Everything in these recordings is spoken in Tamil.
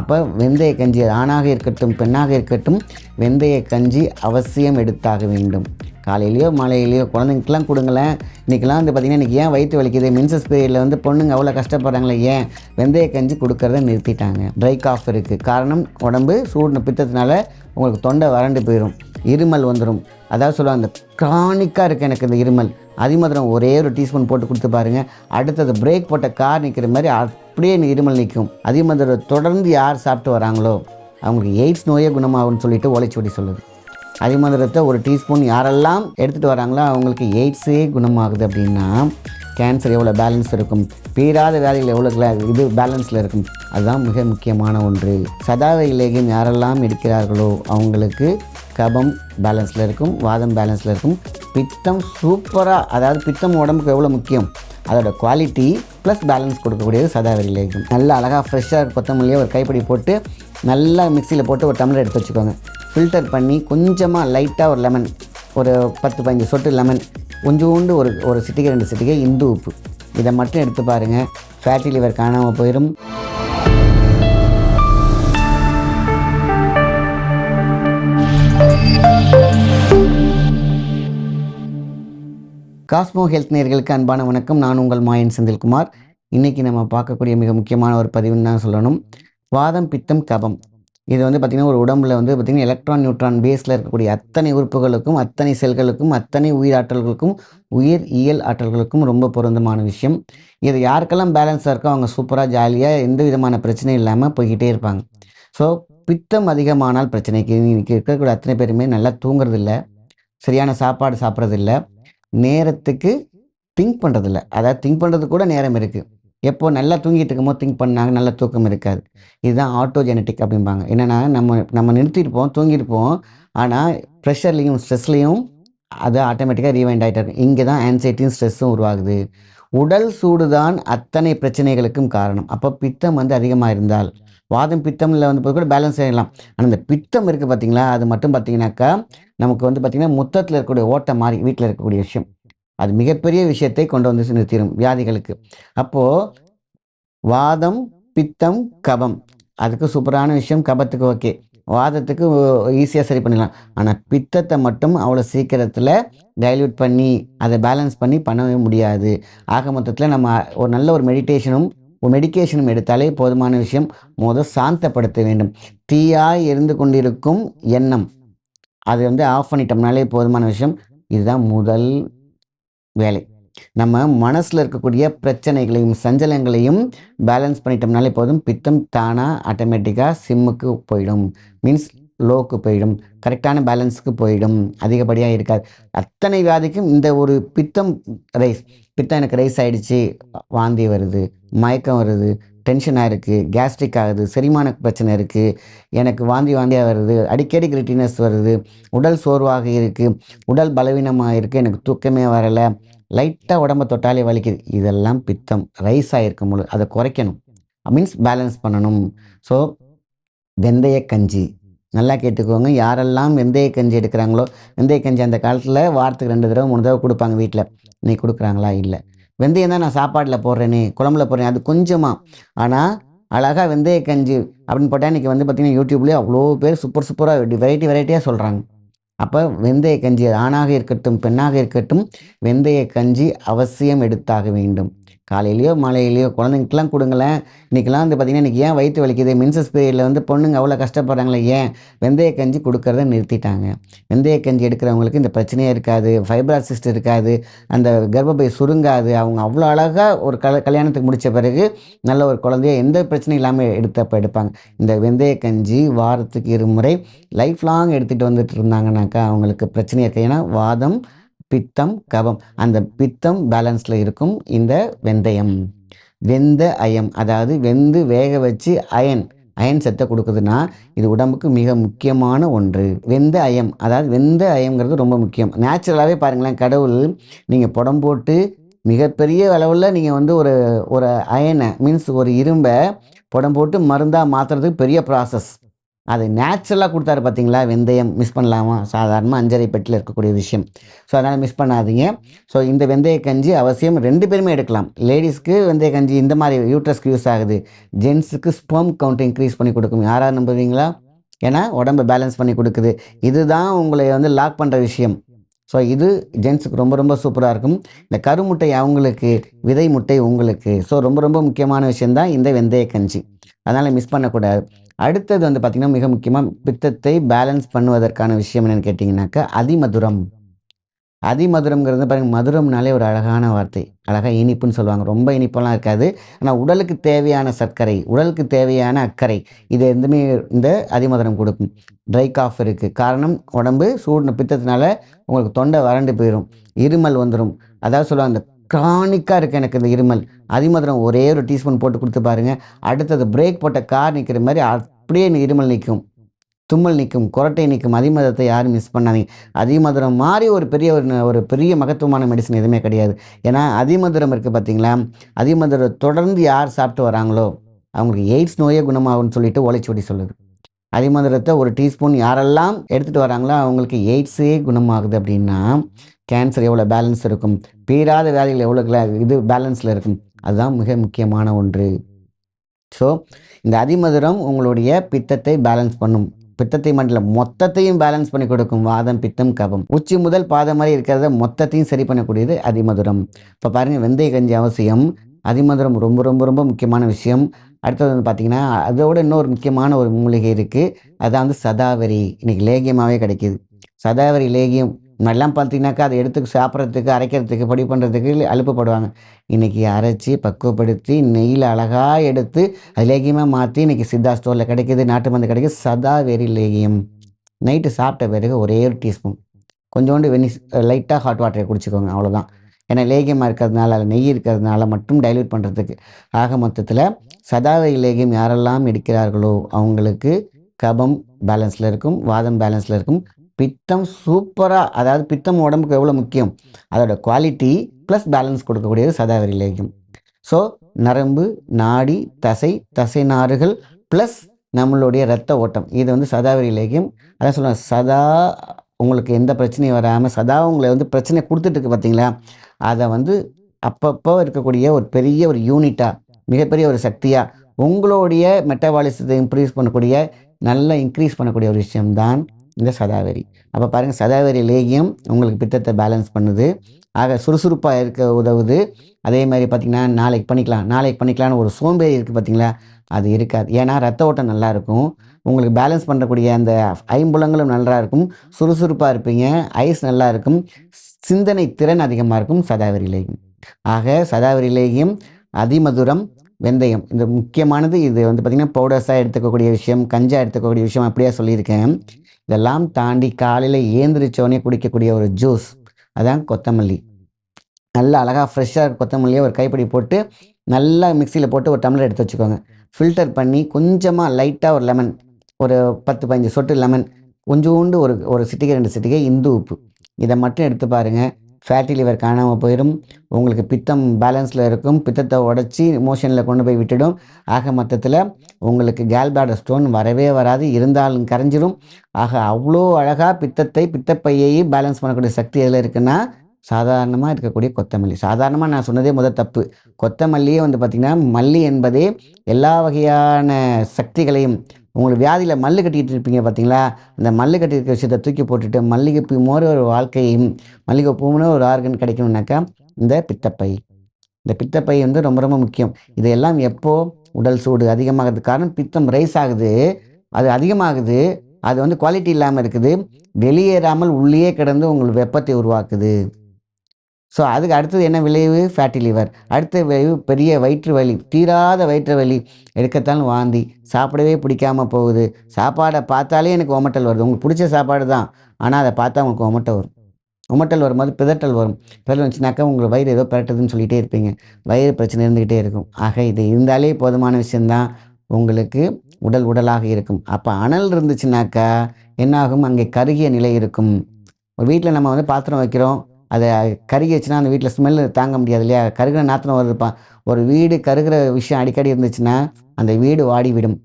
அப்போ வெந்தய கஞ்சி ஆணாக இருக்கட்டும் பெண்ணாக இருக்கட்டும் வெந்தய கஞ்சி அவசியம் எடுத்தாக வேண்டும். காலையிலையோ மாலையிலையோ குழந்தைங்களுக்குலாம் கொடுங்களேன். இன்றைக்கெலாம் வந்து பார்த்திங்கன்னா இன்றைக்கி ஏன் வயிற்று வலிக்குது? மின்சஸ் பீரியடில் வந்து பொண்ணுங்க அவ்வளோ கஷ்டப்படுறாங்களே ஏன்? வெந்தய கஞ்சி கொடுக்கறத நிறுத்திட்டாங்க. ட்ரை காஃப் இருக்குது காரணம் உடம்பு சூடு பித்தத்தினால உங்களுக்கு தொண்டை வறண்டு போயிடும் இருமல் வந்துடும் அதாவது சொல்லுவாங்க அந்த க்ரானிக்காக இருக்குது எனக்கு இந்த இருமல். அதிமதுரம் ஒரே ஒரு டீஸ்பூன் போட்டு கொடுத்து பாருங்கள் அடுத்தது பிரேக் போட்ட கார் நிற்கிற மாதிரி அப்படியே இருமல் நிற்கும் அதிமதுரம் தொடர்ந்து யார் சாப்பிட்டு வராங்களோ அவங்களுக்கு எய்ட்ஸ் நோயே குணமாகும்னு சொல்லிட்டு ஓலைச்சுவடி சொல்லுது. அதிமதுரத்தை ஒரு டீஸ்பூன் யாரெல்லாம் எடுத்துகிட்டு வராங்களோ அவங்களுக்கு எய்ட்ஸே குணமாகுது அப்படின்னா கேன்சர் எவ்வளோ பேலன்ஸ் இருக்கும் பீராத வேலைகள் எவ்வளோ இது பேலன்ஸில் இருக்கும். அதுதான் மிக முக்கியமான ஒன்று. சதாவை இலேகியம் யாரெல்லாம் எடுக்கிறார்களோ அவங்களுக்கு கபம் பேலன்ஸில் இருக்கும் வாதம் பேலன்ஸில் இருக்கும் பித்தம் சூப்பராக அதாவது பித்தம் உடம்புக்கு எவ்வளோ முக்கியம்? அதோட குவாலிட்டி ப்ளஸ் பேலன்ஸ் கொடுக்கக்கூடியது சதாவரி இருக்கும். நல்லா அழகாக ஃப்ரெஷ்ஷாக கொத்தமல்லியை ஒரு கைப்பிடி போட்டு நல்லா மிக்சியில் போட்டு ஒரு டம்ளர் எடுத்து வச்சுக்கோங்க. ஃபில்டர் பண்ணி கொஞ்சமாக லைட்டாக ஒரு லெமன் ஒரு பத்து பதினஞ்சு சொட்டு லெமன் கொஞ்சோண்டு ஒரு ஒரு சிட்டிகை ரெண்டு சிட்டிகை இந்து உப்பு. இதை மட்டும் எடுத்து பாருங்கள் ஃபேட்டி லிவர் காணாமல் போயிடும் காஸ்மோ ஹெல்த் நேர்களுக்கு அன்பான வணக்கம். நான் உங்கள் மாயன் செந்தில்குமார். இன்றைக்கி நம்ம பார்க்கக்கூடிய மிக முக்கியமான ஒரு பதிவுன்னு தான் சொல்லணும்? வாதம் பித்தம் கபம் இது வந்து பார்த்திங்கன்னா ஒரு உடம்புல வந்து பார்த்திங்கன்னா எலக்ட்ரான் நியூட்ரான் பேஸில் இருக்கக்கூடிய அத்தனை உறுப்புகளுக்கும் அத்தனை செல்களுக்கும் அத்தனை உயிராற்றல்களுக்கும் உயிர் இயல் ஆற்றல்களுக்கும் ரொம்ப பொருந்தமான விஷயம். இது யாருக்கெல்லாம் பேலன்ஸாக இருக்கோ அவங்க சூப்பராக ஜாலியாக எந்த விதமான பிரச்சனையும் இல்லாமல் போய்கிட்டே இருப்பாங்க. ஸோ பித்தம் அதிகமானால் பிரச்சனைக்கு இன்றைக்கி இருக்கக்கூடிய அத்தனை பேருமே நல்லா தூங்குறதில்ல. சரியான சாப்பாடு சாப்பிட்றதில்ல. நேரத்துக்கு திங்க் பண்ணுறதில்ல அதாவது திங்க் பண்ணுறது கூட நேரம் இருக்குது எப்போ நல்லா தூங்கிட்டு இருக்கும்போது திங்க் பண்ணாங்க நல்ல தூக்கம் இருக்காது. இதுதான் ஆட்டோஜெனட்டிக் அப்படிம்பாங்க. என்னென்னா நம்ம நம்ம நிறுத்தியிருப்போம் தூங்கியிருப்போம் ஆனால் ப்ரெஷர்லேயும் ஸ்ட்ரெஸ்லேயும் அது ஆட்டோமேட்டிக்காக ரீவைண்ட் ஆகிட்டு இருக்கும். இங்கே தான் ஆன்சைட்டியும் ஸ்ட்ரெஸ்ஸும் உருவாகுது. உடல் சூடு தான் அத்தனை பிரச்சனைகளுக்கும் காரணம். அப்போ பித்தம் வந்து அதிகமாக இருந்தால் வாதம் பித்தமில் வந்து கூட பேலன்ஸ் செய்யலாம். ஆனால் இந்த பித்தம் இருக்குது பார்த்தீங்களா அது மட்டும் பார்த்தீங்கன்னாக்கா நமக்கு வந்து பார்த்திங்கன்னா முத்தத்தில் இருக்கக்கூடிய ஓட்டை மாதிரி வீட்டில் இருக்கக்கூடிய விஷயம். அது மிகப்பெரிய விஷயத்தை கொண்டு வந்து நிறுத்திடும் வியாதிகளுக்கு. அப்போது வாதம் பித்தம் கபம். அதுக்கு சூப்பரான விஷயம் கபத்துக்கு ஓகே. வாதத்துக்கு ஈஸியாக சரி பண்ணிடலாம். ஆனால் பித்தத்தை மட்டும் அவ்வளோ சீக்கிரத்தில் டைல்யூட் பண்ணி அதை பேலன்ஸ் பண்ணி பண்ணவே முடியாது. ஆக மொத்தத்தில் நம்ம ஒரு நல்ல ஒரு மெடிடேஷனும் ஒரு எடுத்தாலே போதுமான விஷயம். முத சாந்தப்படுத்த வேண்டும். தீயாய் எரிந்து கொண்டிருக்கும் எண்ணம். அது வந்து ஆஃப் பண்ணிட்டோம்னாலே போதுமான விஷயம். இதுதான் முதல் வேலை. நம்ம மனசில் இருக்கக்கூடிய பிரச்சனைகளையும் சஞ்சலங்களையும் பேலன்ஸ் பண்ணிட்டோம்னாலே போதும். பித்தம் தானாக ஆட்டோமேட்டிக்காக சிம்முக்கு போயிடும். மீன்ஸ் லோக்கு போயிடும். கரெக்டான பேலன்ஸுக்கு போயிடும். அதிகப்படியாக இருக்காது. அத்தனை வியாதிக்கும் இந்த ஒரு பித்தம் ரைஸ் பித்தம் எனக்கு ரைஸ் ஆகிடுச்சி வாந்தி வருது. மயக்கம் வருது டென்ஷனாக இருக்குது கேஸ்ட்ரிக் ஆகுது செரிமான பிரச்சனை இருக்குது எனக்கு வாந்தி வாந்தியாக வருது அடிக்கடி கிரிட்டினஸ் வருது உடல் சோர்வாக இருக்குது உடல் பலவீனமாக இருக்குது எனக்கு தூக்கமே வரலை லைட்டாக உடம்ப தொட்டாலே வலிக்குது. இதெல்லாம் பித்தம் ரைஸ் ஆகிருக்கும் பொழுது அதை குறைக்கணும். மீன்ஸ் பேலன்ஸ் பண்ணணும். ஸோ வெந்தய கஞ்சி. நல்லா கேட்டுக்கோங்க. யாரெல்லாம் வெந்தய கஞ்சி எடுக்கிறாங்களோ வெந்தய கஞ்சி அந்த காலத்தில் வாரத்துக்கு ரெண்டு தடவை மூணு தடவை கொடுப்பாங்க வீட்டில் இன்றைக்கி கொடுக்குறாங்களா? இல்லை. வெந்தயம் தான் நான் சாப்பாட்டில் போடுறேனே குழம்புல போடுறேன் அது கொஞ்சமாக ஆனால் அழகாக வெந்தய கஞ்சி அப்படின்னு போட்டால் இன்றைக்கி வந்து பார்த்திங்கன்னா யூடியூப்லேயே அவ்வளோ பேர் சூப்பர் சூப்பராக வெரைட்டி வெரைட்டியாக சொல்கிறாங்க அப்போ வெந்தய கஞ்சி ஆணாக இருக்கட்டும் பெண்ணாக இருக்கட்டும் வெந்தய கஞ்சி அவசியம் எடுத்தாக வேண்டும். காலையிலையோ மாலையிலையோ குழந்தைங்களுக்குலாம் கொடுங்களேன். இன்றைக்கெலாம் வந்து பார்த்திங்கன்னா இன்றைக்கி ஏன் வயிற்று வலிக்குது? மின்சஸ் பீரியடில் வந்து பொண்ணுங்க அவ்வளோ கஷ்டப்படுறாங்களே ஏன்? வெந்தய கஞ்சி கொடுக்கறத நிறுத்திட்டாங்க. வெந்தய கஞ்சி எடுக்கிறவங்களுக்கு இந்த பிரச்சனையே இருக்காது. ஃபைப்ராசிஸ்ட் இருக்காது. அந்த கர்ப்பப்பை சுருங்காது. அவங்க அவ்வளோ அழகாக ஒரு கல கல்யாணத்துக்கு முடித்த பிறகு நல்ல ஒரு குழந்தைய எந்த பிரச்சனையும் இல்லாமல் எடுத்தப்போ எடுப்பாங்க. இந்த வெந்தய கஞ்சி வாரத்துக்கு இருமுறை லைஃப் லாங் எடுத்துகிட்டு வந்துட்டு இருந்தாங்கனாக்கா அவங்களுக்கு பிரச்சனை இருக்குது. ஏன்னா வாதம் பித்தம் கபம் அந்த பித்தம் பேலன்ஸில் இருக்கும் இந்த வெந்தயம். வெந்த அயம். அதாவது வெந்து வேக வச்சு அயன். அயன் சத்தை கொடுக்குதுன்னா இது உடம்புக்கு மிக முக்கியமான ஒன்று. வெந்த அயம். அதாவது வெந்த அயம்ங்கிறது ரொம்ப முக்கியம். நேச்சுரலாகவே பாருங்களேன் கடவுள் நீங்கள் புடம் போட்டு மிகப்பெரிய அளவில் நீங்கள் வந்து ஒரு ஒரு அயனை மீன்ஸ் ஒரு இரும்பை புடம் போட்டு மருந்தாக மாற்றுறதுக்கு பெரிய ப்ராசஸ் அது நேச்சுரலாக கொடுத்தாரு பார்த்தீங்களா வெந்தயம் மிஸ் பண்ணலாமா? சாதாரணமாக அஞ்சரை பெட்டில் இருக்கக்கூடிய விஷயம். ஸோ அதனால் மிஸ் பண்ணாதீங்க. ஸோ இந்த வெந்தய கஞ்சி அவசியம் ரெண்டு பேருமே எடுக்கலாம். லேடிஸ்க்கு வெந்தய கஞ்சி இந்த மாதிரி யூட்ரஸ்க்கு யூஸ் ஆகுது. ஜென்ஸுக்கு ஸ்பெர்ம் கவுண்ட் இன்க்ரீஸ் பண்ணி கொடுக்கும். யாராக நம்புவீங்களா? ஏன்னா உடம்பை பேலன்ஸ் பண்ணி கொடுக்குது. இதுதான் உங்களை வந்து லாக் பண்ணுற விஷயம். ஸோ இது ஜென்ஸுக்கு ரொம்ப ரொம்ப சூப்பராக இருக்கும். இந்த கருமுட்டை அவங்களுக்கு விதை முட்டை உங்களுக்கு. ஸோ ரொம்ப ரொம்ப முக்கியமான விஷயந்தான் இந்த வெந்தய கஞ்சி. அதனால் மிஸ் பண்ணக்கூடாது. அடுத்தது வந்து பார்த்திங்கன்னா மிக முக்கியமாக பித்தத்தை பேலன்ஸ் பண்ணுவதற்கான விஷயம் என்னென்னு கேட்டிங்கனாக்கா அதிமதுரம். அதிமதுரம்ங்கிறது பாருங்கள் மதுரம்னாலே ஒரு அழகான வார்த்தை. அழகாக இனிப்புன்னு சொல்லுவாங்க. ரொம்ப இனிப்பெல்லாம் இருக்காது. ஆனால் உடலுக்கு தேவையான சர்க்கரை உடலுக்கு தேவையான அக்கறை இது எதுவுமே இந்த அதிமதுரம் கொடுக்கும். ட்ரை காஃப் இருக்குது காரணம் உடம்பு சூடு பித்தத்தினால உங்களுக்கு தொண்டை வறண்டு போயிடும் இருமல் வந்துடும் அதாவது சொல்லுவாங்க அந்த க்ரானிக்காக இருக்குது எனக்கு இந்த இருமல். அதிமதுரம் ஒரே ஒரு டீஸ்பூன் போட்டு கொடுத்து பாருங்கள் அடுத்தது பிரேக் போட்ட கார் நிற்கிற மாதிரி அப்படியே இருமல் நிற்கும் தும்மல் நிற்கும் குரட்டை நிற்கும் அதிமதுரத்தை யாரும் மிஸ் பண்ணாதீங்க. அதிமதுரம் மாதிரி ஒரு பெரிய ஒரு ஒரு பெரிய மகத்துவமான மெடிசன் எதுவுமே கிடையாது. ஏன்னா அதிமதுரம் இருக்குது பார்த்தீங்களா அதிமதுரம் தொடர்ந்து யார் சாப்பிட்டு வராங்களோ அவங்களுக்கு எய்ட்ஸ் நோயே குணமாகும்னு சொல்லிட்டு ஓலைச்சுவடி சொல்லுது. அதிமதுரத்தை ஒரு டீஸ்பூன் யாரெல்லாம் எடுத்துகிட்டு வராங்களோ அவங்களுக்கு எய்ட்ஸே குணமாகுது அப்படின்னா கேன்சர் எவ்வளோ பேலன்ஸ் இருக்கும்? பீராத வேலைகள் எவ்வளோ இது பேலன்ஸில் இருக்கும். அதுதான் மிக முக்கியமான ஒன்று. ஸோ இந்த அதிமதுரம் உங்களுடைய பித்தத்தை பேலன்ஸ் பண்ணும். பித்தத்தை மட்டும் மொத்தத்தையும் பேலன்ஸ் பண்ணி கொடுக்கும். வாதம் பித்தம் கபம். உச்சி முதல் பாதம் மாதிரி இருக்கிறத மொத்தத்தையும் சரி பண்ணக்கூடியது அதிமதுரம் இப்போ பாருங்கள் வெந்தய கஞ்சி அவசியம். அதிமதுரம் ரொம்ப ரொம்ப ரொம்ப முக்கியமான விஷயம். அடுத்தது வந்து பார்த்திங்கன்னா அதோட இன்னொரு முக்கியமான ஒரு மூலிகை இருக்குது அதான் வந்து சதாவரி. இன்றைக்கி லேகியமாகவே கிடைக்கிது. சதாவரி லேகியம் முன்னாடிலாம் பார்த்தீங்கன்னாக்கா அதை எடுத்து சாப்பிட்றதுக்கு அரைக்கிறதுக்கு பொடி பண்ணுறதுக்கு அலுப்புப்படுவாங்க. இன்றைக்கி அரைச்சி பக்குவப்படுத்தி நெய்யில் அழகாக எடுத்து அது லேகியமாக மாற்றி இன்றைக்கி சித்தா ஸ்டோரில் கிடைக்கிது நாட்டு மருந்து கிடைக்கிது. சதாவரி லேகியம். நைட்டு சாப்பிட்ட பிறகு ஒரே ஒரு டீஸ்பூன். கொஞ்சோண்டு வெனிஸ் லைட்டாக ஹாட் வாட்டரை குடிச்சிக்கோங்க அவ்வளோதான் ஏன்னா லேகியமாக இருக்கிறதுனால அதில் நெய் இருக்கிறதுனால மட்டும் டைல்யூட் பண்ணுறதுக்கு ஆக மொத்தத்தில் சதாவை லேகியம் யாரெல்லாம் எடுக்கிறார்களோ அவங்களுக்கு கபம் பேலன்ஸில் இருக்கும் வாதம் பேலன்ஸில் இருக்கும். பித்தம் சூப்பராக அதாவது பித்தம் உடம்புக்கு எவ்வளோ முக்கியம்? அதோட குவாலிட்டி ப்ளஸ் பேலன்ஸ் கொடுக்கக்கூடியது சதாவரி லேகியம். ஸோ நரம்பு நாடி தசை தசை நாறுகள் ப்ளஸ் நம்மளுடைய ரத்த ஓட்டம். இது வந்து சதாவரி லேகியம். அதான் சொல்லுவாங்க சதா உங்களுக்கு எந்த பிரச்சனையும் வராமல் சதா உங்களை வந்து பிரச்சனை கொடுத்துட்டு இருக்கு பார்த்தீங்களா அதை வந்து அப்பப்போ இருக்கக்கூடிய ஒரு பெரிய ஒரு யூனிட்டாக மிகப்பெரிய ஒரு சக்தியாக உங்களுடைய மெட்டபாலிசத்தை இம்ப்ரீஸ் பண்ணக்கூடிய நல்லா இன்க்ரீஸ் பண்ணக்கூடிய ஒரு விஷயம்தான் இந்த சதாவரி. அப்போ பாருங்கள் சதாவரி லேகியம் உங்களுக்கு பித்தத்தை பேலன்ஸ் பண்ணுது. ஆக சுறுசுறுப்பாக இருக்க உதவுது. அதே மாதிரி பார்த்திங்கன்னா நாளைக்கு பண்ணிக்கலாம். நாளைக்கு பண்ணிக்கலாம்னு ஒரு சோம்பேறி இருக்குது பார்த்திங்களா அது இருக்காது. ஏன்னா ரத்த ஓட்டம் நல்லா இருக்கும். உங்களுக்கு பேலன்ஸ் பண்ணக்கூடிய அந்த ஐம்புலங்களும் நல்லா இருக்கும். சுறுசுறுப்பாக இருப்பீங்க. ஐஸ் நல்லா இருக்கும். சிந்தனை திறன் அதிகமாக இருக்கும் சதாவரி லேகியம். ஆக சதாவரி லேகியம் அதிமதுரம் வெந்தயம். இந்த முக்கியமானது இது வந்து பார்த்திங்கன்னா பவுடர்ஸாக எடுத்துக்கக்கூடிய விஷயம் கஞ்சா எடுத்துக்கக்கூடிய விஷயம் அப்படியே சொல்லியிருக்கேன். இதெல்லாம் தாண்டி காலையில் ஏந்திரிச்சோடனே குடிக்கக்கூடிய ஒரு ஜூஸ் அதான் கொத்தமல்லி. நல்லா அழகாக ஃப்ரெஷ்ஷாக கொத்தமல்லியை ஒரு கைப்பிடி போட்டு நல்லா மிக்சியில் போட்டு ஒரு டம்ளர் எடுத்து வச்சுக்கோங்க. ஃபில்டர் பண்ணி கொஞ்சமாக லைட்டாக ஒரு லெமன் ஒரு பத்து பதினஞ்சு சொட்டு லெமன் கொஞ்சோண்டு ஒரு ஒரு சிட்டிகை ரெண்டு சிட்டிகை இந்து உப்பு. இதை மட்டும் எடுத்து பாருங்கள் ஃபேட்டி லிவர் காணாமல் போயிடும் உங்களுக்கு பித்தம் பேலன்ஸில் இருக்கும். பித்தத்தை உடச்சி மோஷனில் கொண்டு போய் விட்டுடும். ஆக மொத்தத்தில் உங்களுக்கு கேல்பேட ஸ்டோன் வரவே வராது. இருந்தாலும் கரைஞ்சிரும். ஆக அவ்வளோ அழகாக பித்தத்தை பித்தப்பையை பேலன்ஸ் பண்ணக்கூடிய சக்தி எதில் இருக்குன்னா சாதாரணமாக இருக்கக்கூடிய கொத்தமல்லி. சாதாரணமாக நான் சொன்னதே முதல் தப்பு. கொத்தமல்லியே வந்து பார்த்திங்கன்னா மல்லி என்பதே எல்லா வகையான சக்திகளையும் உங்களுக்கு வியாதியில் மல்லு கட்டிக்கிட்டு இருப்பீங்க பார்த்தீங்களா? அந்த மல்லு கட்டியிருக்க விஷயத்தை தூக்கி போட்டுட்டு மல்லிகைப்பூ மாதிரி ஒரு வாழ்க்கையும் மல்லிகை ஒரு ஆர்கன் கிடைக்கணும்னாக்கா இந்த பித்தப்பை. இந்த பித்தப்பை வந்து ரொம்ப ரொம்ப முக்கியம். இதெல்லாம் எப்போது உடல் சூடு அதிகமாகிறது காரணம் பித்தம் ரைஸ் ஆகுது. அது அதிகமாகுது. அது வந்து குவாலிட்டி இல்லாமல் இருக்குது. வெளியேறாமல் உள்ளே கிடந்து உங்களுக்கு வெப்பத்தை உருவாக்குது. ஸோ அதுக்கு அடுத்தது என்ன விளைவு? ஃபேட்டி லிவர் அடுத்த விளைவு பெரிய வயிற்று வலி. தீராத வயிற்று வலி. எடுக்கத்தான் வாந்தி. சாப்பிடவே பிடிக்காம போகுது. சாப்பாடை பார்த்தாலே எனக்கு உமட்டல் வருது. உங்களுக்கு பிடிச்ச சாப்பாடு தான். ஆனால் அதை பார்த்தா உங்களுக்கு ஒமட்டல் வரும். உமட்டல் வரும்போது பிதட்டல் வரும். பிதட்டல் வந்துச்சுனாக்கா உங்களுக்கு வயிறு ஏதோ பிறட்டுதுன்னு சொல்லிகிட்டே இருப்பீங்க. வயிறு பிரச்சனை இருந்துக்கிட்டே இருக்கும். ஆக இது இருந்தாலே போதுமான விஷயந்தான் உங்களுக்கு உடல் உடலாக இருக்கும். அப்போ அனல் இருந்துச்சுனாக்கா என்னாகும்? அங்கே கருகிய நிலை இருக்கும். ஒரு வீட்டில் நம்ம வந்து பாத்திரம் வைக்கிறோம். அதை கருகிச்சுன்னா அந்த வீட்டில் ஸ்மெல் தாங்க முடியாது இல்லையா? கருகிற நாற்றுன ஒரு இருப்பான் ஒரு வீடு கருகிற விஷயம் அடிக்கடி இருந்துச்சுன்னா அந்த வீடு வாடி விடும்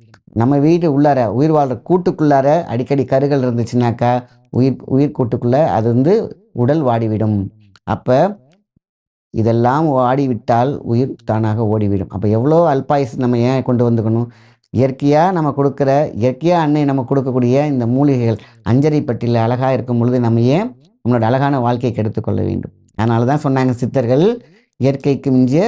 நம்ம வீடு உள்ளார உயிர் வாழ்கிற கூட்டுக்குள்ளார அடிக்கடி கருகள் இருந்துச்சுனாக்கா உயிர் உயிர் கூட்டுக்குள்ளே அது வந்து உடல் வாடிவிடும். அப்போ இதெல்லாம் வாடிவிட்டால் உயிர் தானாக ஓடிவிடும். அப்போ எவ்வளோ அல்பாயுஸ் நம்ம ஏன் கொண்டு வந்துக்கணும்? இயற்கையாக நம்ம கொடுக்குற இயற்கையாக அன்னை நம்ம கொடுக்கக்கூடிய இந்த மூலிகைகள் அஞ்சரை பட்டியில் அழகாக இருக்கும் பொழுது நம்ம ஏன் நம்மளோட அழகான வாழ்க்கையை கெடுத்துக்கொள்ள வேண்டும். அதனால தான் சொன்னாங்க சித்தர்கள் இயற்கைக்கு மிஞ்சிய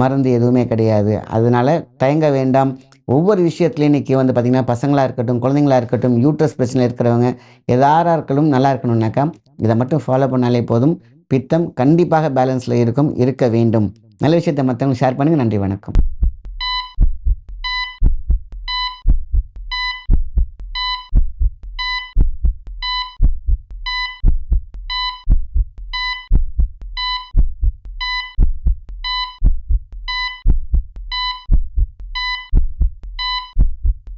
மருந்து எதுவுமே கிடையாது. அதனால் தயங்க வேண்டாம். ஒவ்வொரு விஷயத்துலையும் இன்றைக்கி வந்து பார்த்திங்கன்னா பசங்களாக இருக்கட்டும் குழந்தைங்களா இருக்கட்டும் யூட்ரஸ் பிரச்சனை இருக்கிறவங்க எதாராக இருக்கட்டும் நல்லா இருக்கணும்னாக்கா இதை மட்டும் ஃபாலோ பண்ணாலே போதும். பித்தம் கண்டிப்பாக பேலன்ஸில் இருக்கும் இருக்க வேண்டும். நல்ல விஷயத்தை மற்றவங்க ஷேர் பண்ணுங்கள் நன்றி வணக்கம்.